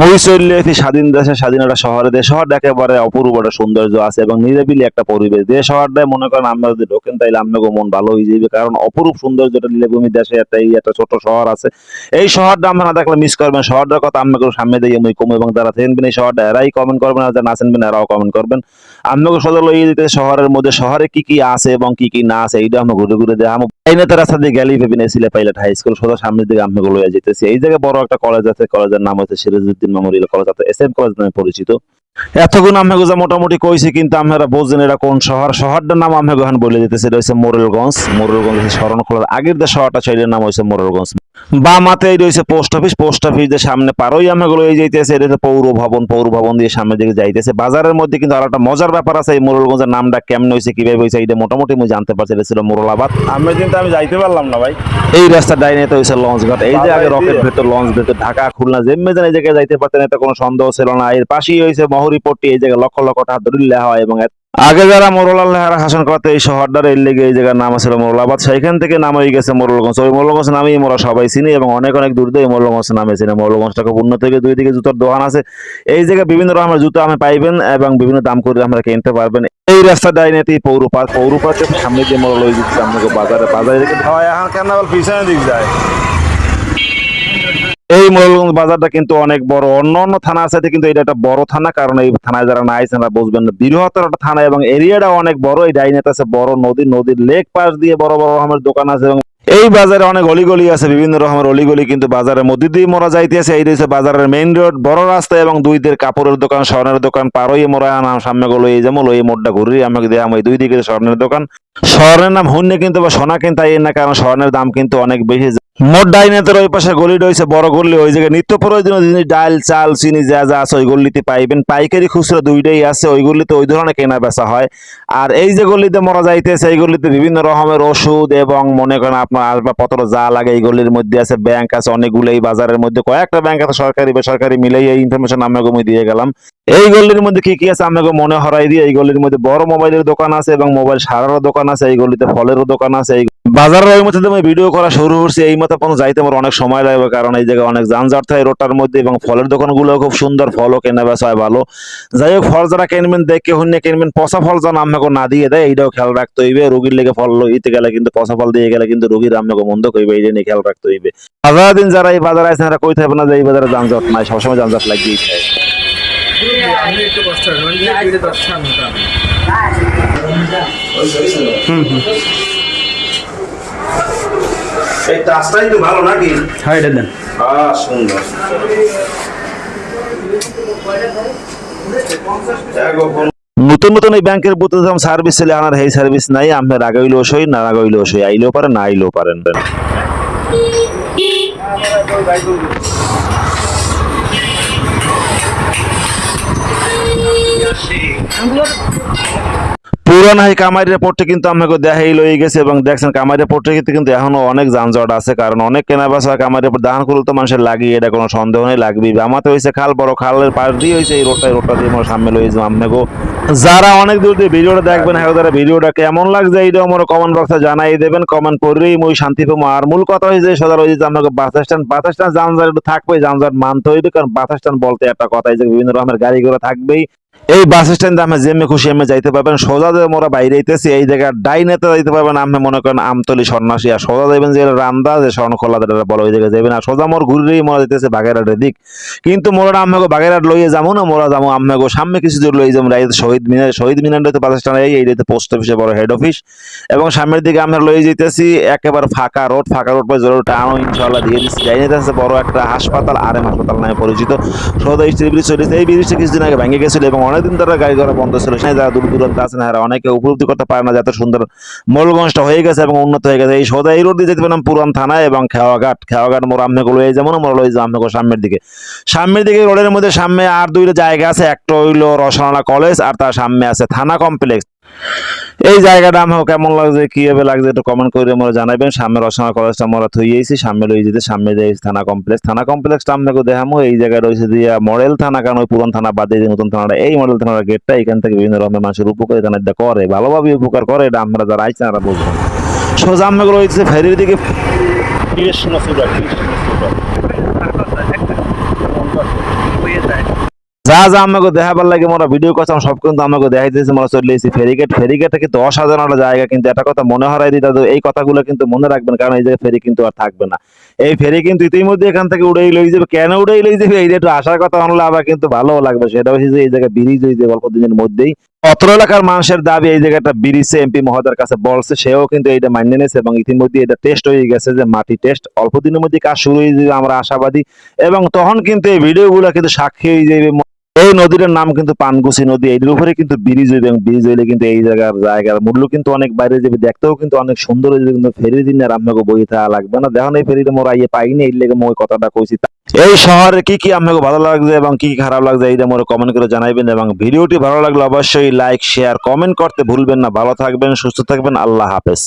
মহিশল্যে একটি স্বাধীন দেশে, স্বাধীন একটা শহরে। দেশ শহরটা একেবারে অপূর্ব একটা সৌন্দর্য আছে এবং নিরিবিলি একটা পরিবেশ। যে শহরটায় মনে করেন আমরা যদি ঢোকেন, তাইলে আপনাকে মন ভালো হয়ে যাবে কারণ অপরূপ সৌন্দর্যটা নীলভূমি দেশে একটা এই একটা ছোট শহর আছে। এই শহরটা আমরা না দেখলে মিস করবেন। শহরটার কথা আপনাকে সামনে দিয়ে মই কম এবং যারা থাকবেন এই শহরটা, এরাই কমেন্ট করবেন আর যারা না চিনবেন, এরাও কমেন্ট করবেন। আপনাকে সদর লইয়ে দিতে শহরের মধ্যে। শহরে কি কি আছে এবং কি কি না আছে, এইটা আমরা ঘুরে ঘুরে দেখাম এই নেতার রাস্তা দিয়ে গেলেই ভেবে নিয়েছিলে পাইলট হাই স্কুল সদর সামনের দিকে আমি লইয়া যেতেছি এই জায়গায় বড় একটা কলেজ আছে কলেজের নাম হচ্ছে সিরাজউদ্দিন মেমোরিয়াল কলেজ অর্থাৎ এস এম কলেজ নামে পরিচিত। এতক্ষণ আমি যা মোটামুটি কইছি কিন্তু আপনারা বুঝছেন এটা কোন শহর। শহরটার নাম আমি এখন বলে দিতেছি এটা হচ্ছে মোরেলগঞ্জ। মোরেলগঞ্জ শরণখোলার আগের যে শহরটা সেটার নাম হচ্ছে মোরেলগঞ্জ। বা মাতে এই রয়েছে পোস্ট অফিস পোস্ট অফিস যে সামনে পারোই আমি গুলো এই যাইতেছে এটা হচ্ছে পৌর ভবন পৌর ভবন দিয়ে সামনের দিকে যাইতেছে। বাজারের মধ্যে কিন্তু আর একটা মজার ব্যাপার আছে এই মোরেলগঞ্জের নামটা কেমন হয়েছে কীভাবে হয়েছে এটা মোটামুটি আমি জানতে পারছি এটা ছিল মোরলাবাদ। আমি কিন্তু আমি যাইতে পারলাম না ভাই। এই রাস্তা ডাইনে তো হয়েছে লঞ্চ ঘাট এই যে আগে রকেট ভেতর লঞ্চ ভেতর ঢাকা খুলনা যেন এই জায়গায় যাইতে পারতেন এটা কোনো সন্দেহ ছিল না। এর পাশেই হয়েছে মহরিপট্টি এই জায়গায় লক্ষ লক্ষ টাকা দলিল লেখা হয় এবং আগে যারা মোরলাল লেহারা শাসন করতে এই শহরটার এর লেগে এই জায়গার নাম ছিল মোরলাবাদ সেইখান থেকে নাম হয়ে গেছে মোরলগঞ্জ ওই মোরলগঞ্জ নামেই মোরা সবাই চিনি এবং অনেক অনেক দূর দিয়ে মোরলগঞ্জ নামে চিনি। মোরলগঞ্জটা খুব উন্নত থেকে দুই দিকে জুতোর দোকান আছে। এই জায়গায় বিভিন্ন রকমের জুতো আমি পাইবেন এবং বিভিন্ন দাম করে আমরা কিনতে পারবেন। এই রাস্তা ডাইনেতেই পৌর পার্ক পৌর পার্কের সামনে দিয়ে মোরল হয়ে দিচ্ছে আপনাকে বাজারে বাজারে হয়। এখন কেন পিছনে দিক যায়? এই মোরলগঞ্জ বাজারটা কিন্তু অনেক বড়। অন্য অন্য থানা আছে কিন্তু এটা একটা বড় থানা, কারণ এই থানায় যারা না তারা বুঝবেন না। বৃহত্তর একটা থানা এবং এরিয়াটা অনেক বড়। এই ডাইনেতে আছে বড় নদী, নদীর লেক পাশ দিয়ে বড় বড় রকমের দোকান আছে এবং এই বাজারে অনেক অলিগলি আছে, বিভিন্ন রকমের অলিগলি কিন্তু বাজারের মধ্যে দিয়ে মোরা যাইতেছে। এই রয়েছে বাজারের মেইন রোড, বড় রাস্তা এবং দুই দিকে কাপড়ের দোকান, স্বর্ণের দোকান পারই মোরা আনাম সামনে গুলো, এই যেমন এই মোড়টা ঘুরি আমাকে দেওয়া আমি দুই দিকে স্বর্ণের দোকান। স্বর্ণের নাম হন্যে কিন্তু বা সোনা কিন্তু এই না, কারণ স্বর্ণের দাম কিন্তু অনেক বেশি। মোট ডাইনেতের ওই পাশে গলি রয়েছে বড় গলি, ওই জায়গায় নিত্য প্রয়োজনীয় জিনিস, ডাল, চাল, চিনি যা যা আছে ওই গলিতে পাইবেন। পাইকারি খুচরা দুইটাই আছে, ওই গলিতে ওই ধরনের কেনা বেচা হয়। আর এই যে গলিতে মরা যাইতেছে, এই গলিতে বিভিন্ন রকমের ওষুধ এবং মনে করেন আপনার আসবাবপত্র যা লাগে এই গলির মধ্যে আছে, ব্যাংক আছে অনেকগুলো এই বাজারের মধ্যে। কয়েকটা ব্যাংক আছে, সরকারি, বেসরকারি, মিলেই এই ইনফরমেশন আপনাকে আমি দিয়ে গেলাম। এই গলির মধ্যে কি কি আছে, আপনাকে মনে হরাই দিয়ে এই গলির মধ্যে বড় মোবাইলের দোকান আছে এবং মোবাইল সারারও দোকান আছে, এই গলিতে ফলেরও দোকান আছে, এই বাজারের ওই মধ্যে আমি ভিডিও করা শুরু করছি, এই মতো কোনো যাইতে আমার অনেক সময় লাগবে, কারণ এই জায়গায় অনেক যানজট থাকে রোডটার মধ্যে এবং ফলের দোকানগুলো খুব সুন্দর, ফলও কেনা বেচা হয় ভালো। যাই হোক, ফল যারা কিনবেন, দেখে হুন্যে কিনবেন, পচা ফল যেন আপনাকে না দিয়ে দেয়, এইটাও খেয়াল রাখতে হইবে। রোগীর লেগে ফল লইতে গেলে কিন্তু পচা ফল দিয়ে গেলে কিন্তু রোগীর আপনাকে মন্দ করবে এই নিয়ে খেয়াল রাখতে হইবে। বাজার দিন যারা এই বাজারে আছেন, তারা কই থাকবে না যে এই বাজারে যানজট নাই, সবসময় যানজট লাগিয়েই থাকে। আমি একটু কষ্ট নতুন নতুন এই ব্যাংকের বুথে সার্ভিস ছেলে আনার এই সার্ভিস নাই আমি রাগাইলেও সই, না রাগাইলেও সই, আইলেও পারেন, না আইলেও পারেন। পুরান হাই কামারের পট্টি কিন্তু আমাকে দেখাই লই গেছে এবং দেখছেন কামারের পট্টি কিন্তু এখনও অনেক যানজট আছে, কারণ অনেক কেনা বেচা কামারের পর দান করলে তো মানুষের লাগি, এটা কোনো সন্দেহ নেই লাগবে আমাতে হয়েছে খাল, বড় খালের পাশ দিয়ে হয়েছে এই রোডটা রোডটা দিয়ে আমার সামনে লইছে আপনাকে। যারা অনেক দূর দিয়ে ভিডিওটা দেখবেন হ্যাঁ তারা ভিডিওটা কেমন লাগছে এইটা আমার কমেন্ট বক্সে জানাই দেবেন কমেন্ট করলেই মই শান্তি পাবো। আর মূল কথা হয়েছে সদা হয়েছে যে আপনাকে বাস স্ট্যান্ড বাস স্ট্যান্ড যানজট একটু থাকবে যানজট মানতে হইবে, কারণ বাস স্ট্যান্ড বলতে একটা কথা যে বিভিন্ন রকমের গাড়ি ঘোড়া থাকবেই। এই বাস স্ট্যান্ডে আপনি যেমনি খুশি আমি যাইতে পারবেন। সোজা দিয়ে মোরা বাইরে আইতেছি, এই জায়গায় ডাইনেতে যাইতে পারবেন আমি মনে করেন আমতলি সন্ন্যাসী, আর সোজা যাবেন যে রান্দা, যে স্বর্ণখোলা, যেটা বলো ওই জায়গায় যাবেন আর সোজা মোর ঘুরেই মোরা যাইতেছে বাগেরহাটের দিক কিন্তু মোরা আমাকে বাগেরহাট লইয়ে যাব না, মোরা যাব আমাকে সামনে কিছু দূর লইয়ে যাব। রাইতে শহীদ মিনার শহীদ মিনার রয়েছে বাস স্ট্যান্ড, এই এইটাতে পোস্ট অফিসে বড় হেড অফিস এবং সামনের দিকে আমরা লইয়ে যেতেছি একেবারে ফাঁকা রোড ফাঁকা রোড পরে জোর টানো ইনশাল্লাহ দিয়ে দিচ্ছি ডাইনেতে আছে বড় একটা হাসপাতাল আর এম হাসপাতাল নামে পরিচিত। সোজা স্টিল ব্রিজ চলেছে এই ব্রিজটা কিছুদিন আগে ভেঙে গেছিল এবং অনেকদিন ধরে গাড়ি ঘোড়া বন্ধ ছিল। সেখানে যারা দূর দূরান্তে আছেন হ্যাঁ অনেকে উপলব্ধি করতে পারে না যে এত সুন্দর মোলগঞ্জটা হয়ে গেছে এবং উন্নত হয়ে গেছে। এই সোজা এই রোড দিয়ে যেতে পারলাম পুরান থানা এবং খেওয়াঘাট। খেওয়াঘাট মোড় আমনে গুলো, এই যেমন মোড় ওই যে আমনে সামনের দিকে। সামনের দিকে রোডের মধ্যে সামনে আর দুইটা জায়গা আছে। একটা হইল রসনালা কলেজ আর তার সামনে আছে থানা কমপ্লেক্স। এই জায়গাটা আমার কেমন লাগছে, কীভাবে লাগছে একটু কমেন্ট করে মোরা জানাবেন। সামনে রসনা কলেজটা মোরা থইয়েছি সামনে লই যেতে, সামনে যে থানা কমপ্লেক্স থানা কমপ্লেক্সটা আপনাকে দেখামো, এই জায়গায় রয়েছে দিয়া মডেল থানা, কারণ ওই পুরান থানা বাদে যে নতুন থানাটা, এই মডেল থানার গেটটা এখান থেকে বিভিন্ন রকমের মানুষের উপকার এখানে করে, ভালোভাবে উপকার করে, এটা আমরা যারা আইছেন তারা বুঝবেন সোজা আমাকে রয়েছে ফেরির দিকে। যা যা আমাকে দেখাবার লাগে মোরা ভিডিও করছিলাম, সব কিন্তু আমাকে দেখাইতেছে, মোরা চলে এসেছি ফেরিগেট ফেরিগেটটা কিন্তু অসাধারণ একটা জায়গা, কিন্তু একটা কথা মনে হারাই দিই দাদু, এই কথাগুলো কিন্তু মনে রাখবেন, কারণ এই জায়গায় ফেরি কিন্তু আর থাকবে না। এই ফেরি কিন্তু ইতিমধ্যে এখান থেকে উড়েই লই যাবে। কেন উড়েই লই যাবে? এই একটু আসার কথা হলে আবার কিন্তু ভালো লাগবে। সেটা হচ্ছে যে এই জায়গায় ব্রিজ হয়ে যাবে অল্প দিনের মধ্যেই অত্র এলাকার মানুষের দাবি, এই জায়গাটা ব্রিজে এমপি মহোদয়ের কাছে বলছে, সেও কিন্তু এটা মানিয়ে নিয়েছে এবং ইতিমধ্যে এটা টেস্ট হয়ে গেছে যে মাটি টেস্ট অল্প দিনের মধ্যে কাজ শুরু হয়ে যাবে, আমরা আশাবাদী। এবং তখন কিন্তু এই ভিডিওগুলো কিন্তু সাক্ষী হয়ে যাবে। এই নদীটার নাম কিন্তু পানগুসি নদী। এর উপরে কিন্তু ব্রিজ হইবে এবং ব্রিজ হইলে কিন্তু এই জায়গার জায়গার মূল্য কিন্তু অনেক বাইরে যাবে। দেখতেও কিন্তু অনেক সুন্দর হয়ে যাবে কিন্তু ফেরি দিন আর আমাকে বই থাকা লাগবে না। দেখুন এই ফেরিটা মোরা ইয়ে পাইনি এই লেগে মই কথাটা কইছি। এই শহরে কি কি আমাকে ভালো লাগছে এবং কি কি খারাপ লাগছে, এইটা মোরে কমেন্ট করে জানাইবেন এবং ভিডিওটি ভালো লাগলে অবশ্যই লাইক শেয়ার কমেন্ট করতে ভুলবেন না। ভালো থাকবেন, সুস্থ থাকবেন। আল্লাহ হাফেজ।